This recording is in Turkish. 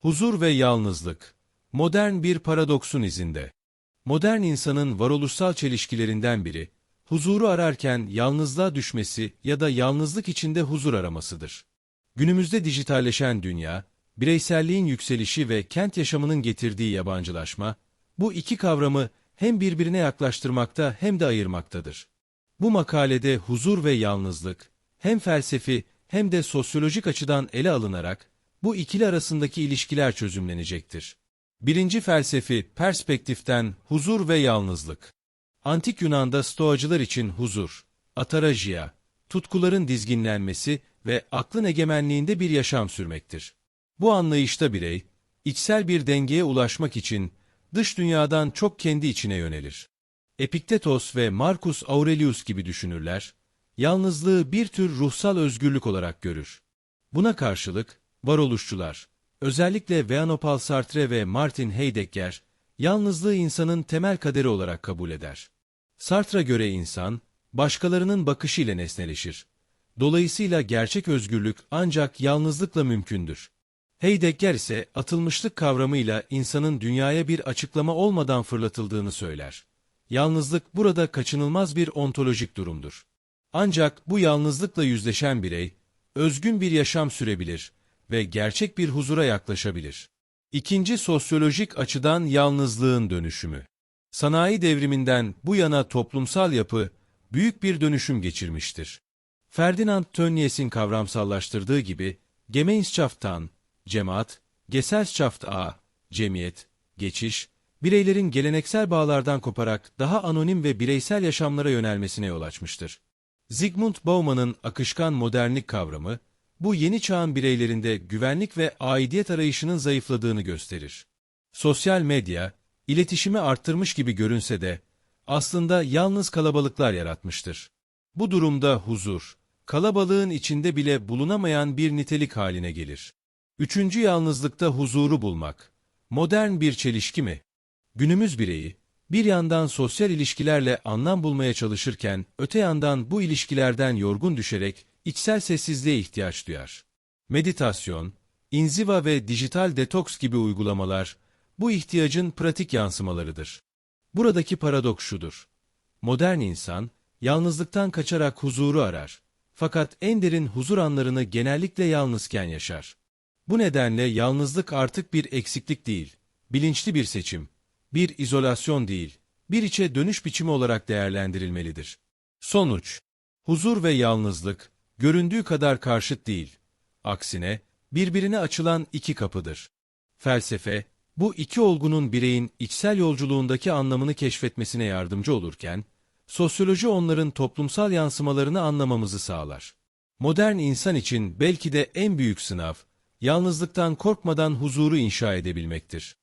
Huzur ve yalnızlık. Modern bir paradoksun izinde. Modern insanın varoluşsal çelişkilerinden biri, huzuru ararken yalnızlığa düşmesi ya da yalnızlık içinde huzur aramasıdır. Günümüzde dijitalleşen dünya, bireyselliğin yükselişi ve kent yaşamının getirdiği yabancılaşma, bu iki kavramı hem birbirine yaklaştırmakta hem de ayırmaktadır. Bu makalede huzur ve yalnızlık, hem felsefi hem de sosyolojik açıdan ele alınarak, bu ikili arasındaki ilişkiler çözümlenecektir. Birinci felsefi perspektiften huzur ve yalnızlık. Antik Yunan'da stoacılar için huzur, atarajia, tutkuların dizginlenmesi ve aklın egemenliğinde bir yaşam sürmektir. Bu anlayışta birey, içsel bir dengeye ulaşmak için dış dünyadan çok kendi içine yönelir. Epiktetos ve Marcus Aurelius gibi düşünürler, yalnızlığı bir tür ruhsal özgürlük olarak görür. Buna karşılık, varoluşçular, özellikle Veanopal Sartre ve Martin Heidegger, yalnızlığı insanın temel kaderi olarak kabul eder. Sartre'a göre insan, başkalarının bakışıyla nesneleşir. Dolayısıyla gerçek özgürlük ancak yalnızlıkla mümkündür. Heidegger ise atılmışlık kavramıyla insanın dünyaya bir açıklama olmadan fırlatıldığını söyler. Yalnızlık burada kaçınılmaz bir ontolojik durumdur. Ancak bu yalnızlıkla yüzleşen birey, özgün bir yaşam sürebilir ve gerçek bir huzura yaklaşabilir. İkinci sosyolojik açıdan yalnızlığın dönüşümü. Sanayi devriminden bu yana toplumsal yapı büyük bir dönüşüm geçirmiştir. Ferdinand Tönnies'in kavramsallaştırdığı gibi Gemeinschaft'tan, cemaat, Gesellschaft a, cemiyet, geçiş, bireylerin geleneksel bağlardan koparak daha anonim ve bireysel yaşamlara yönelmesine yol açmıştır. Zygmunt Bauman'ın akışkan modernlik kavramı, bu yeni çağın bireylerinde güvenlik ve aidiyet arayışının zayıfladığını gösterir. Sosyal medya, iletişimi arttırmış gibi görünse de, aslında yalnız kalabalıklar yaratmıştır. Bu durumda huzur, kalabalığın içinde bile bulunamayan bir nitelik haline gelir. Üçüncü yalnızlıkta huzuru bulmak. Modern bir çelişki mi? Günümüz bireyi, bir yandan sosyal ilişkilerle anlam bulmaya çalışırken, öte yandan bu ilişkilerden yorgun düşerek içsel sessizliğe ihtiyaç duyar. Meditasyon, inziva ve dijital detoks gibi uygulamalar, bu ihtiyacın pratik yansımalarıdır. Buradaki paradoks şudur. Modern insan, yalnızlıktan kaçarak huzuru arar. Fakat en derin huzur anlarını genellikle yalnızken yaşar. Bu nedenle yalnızlık artık bir eksiklik değil, bilinçli bir seçim, bir izolasyon değil, bir içe dönüş biçimi olarak değerlendirilmelidir. Sonuç, huzur ve yalnızlık, göründüğü kadar karşıt değil. Aksine, birbirine açılan iki kapıdır. Felsefe, bu iki olgunun bireyin içsel yolculuğundaki anlamını keşfetmesine yardımcı olurken, sosyoloji onların toplumsal yansımalarını anlamamızı sağlar. Modern insan için belki de en büyük sınav, yalnızlıktan korkmadan huzuru inşa edebilmektir.